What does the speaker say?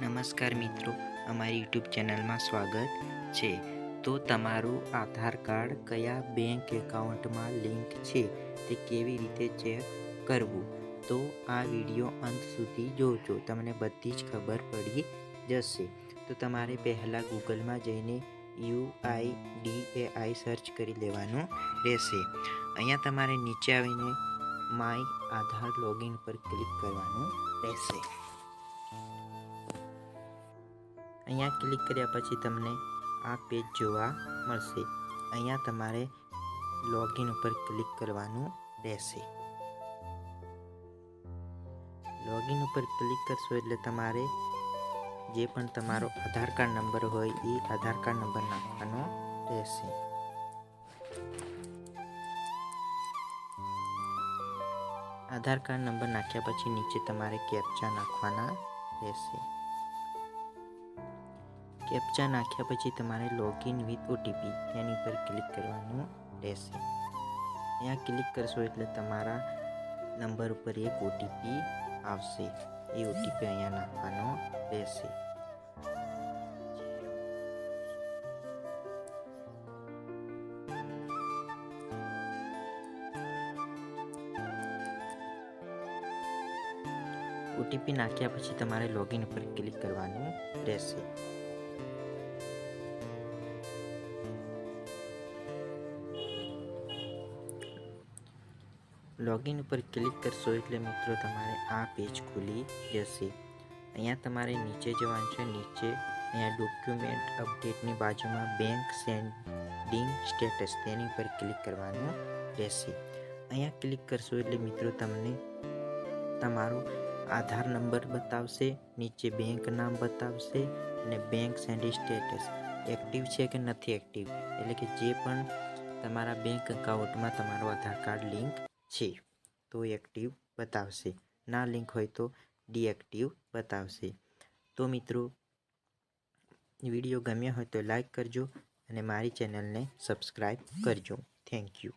નમસ્કાર મિત્રો, અમારી યુટ્યુબ ચેનલમાં સ્વાગત છે. તો તમારું આધાર કાર્ડ કયા બેંક એકાઉન્ટમાં લિંક છે તે કેવી રીતે ચેક કરવું? તો આ વીડિયો અંત સુધી જોજો, તમને બધી જ ખબર પડી જશે. તો તમારે પહેલાં ગૂગલમાં જઈને U I D A I search કરી લેવાનું રહેશે. અહીંયા તમારે નીચે આવીને માય આધાર લોગિન પર ક્લિક કરવાનું રહેશે. અહીંયા ક્લિક કર્યા પછી તમને આ પેજ જોવા મળશે. અહીંયા તમારે લોગિન ઉપર ક્લિક કરવાનું રહેશે. લોગિન ઉપર ક્લિક કરશો એટલે તમારે જે પણ તમારો આધાર કાર્ડ નંબર હોય એ આધાર કાર્ડ નંબર નાખવાનો રહેશે. આધાર કાર્ડ નંબર નાખ્યા પછી નીચે તમારે કેપ્ચા નાખવાના રહેશે. કેપ્ચા નાખ્યા પછી તમારે લોગિન વિથ ઓટીપી તેની પર ક્લિક કરવાનું રહેશે. અહીંયા ક્લિક કરશો એટલે તમારા નંબર ઉપર એક ઓટીપી આવશે. એ ઓટીપી અહીંયા નાખવાનો રહેશે. ઓટીપી નાખ્યા પછી તમારે લોગિન ઉપર ક્લિક કરવાનું રહેશે. લોગિન ઉપર ક્લિક કરશો એટલે મિત્રો તમારે આ પેજ ખુલી જશે. અહીંયા તમારે નીચે જવાનું છે, નીચે અહીંયા ડોક્યુમેન્ટ અપડેટની બાજુમાં બેંક સેન્ડિંગ સ્ટેટસ તેની પર ક્લિક કરવાનું રહેશે. અહીંયા ક્લિક કરશો એટલે મિત્રો તમને તમારો આધાર નંબર બતાવશે, નીચે બેંક નામ બતાવશે અને બેંક સેન્ડિંગ સ્ટેટસ એક્ટિવ છે કે નથી એક્ટિવ એટલે કે જે પણ તમારા બેંક એકાઉન્ટમાં તમારો આધાર કાર્ડ લિંક છે. તો એક્ટિવ બતાવશે. ના લિંક હોય તો ડીએક્ટિવ બતાવશે. તો મિત્રો વીડિયો ગમ્યો હોય તો લાઈક કરજો અને મારી ચેનલને સબસ્ક્રાઈબ કરજો. Thank you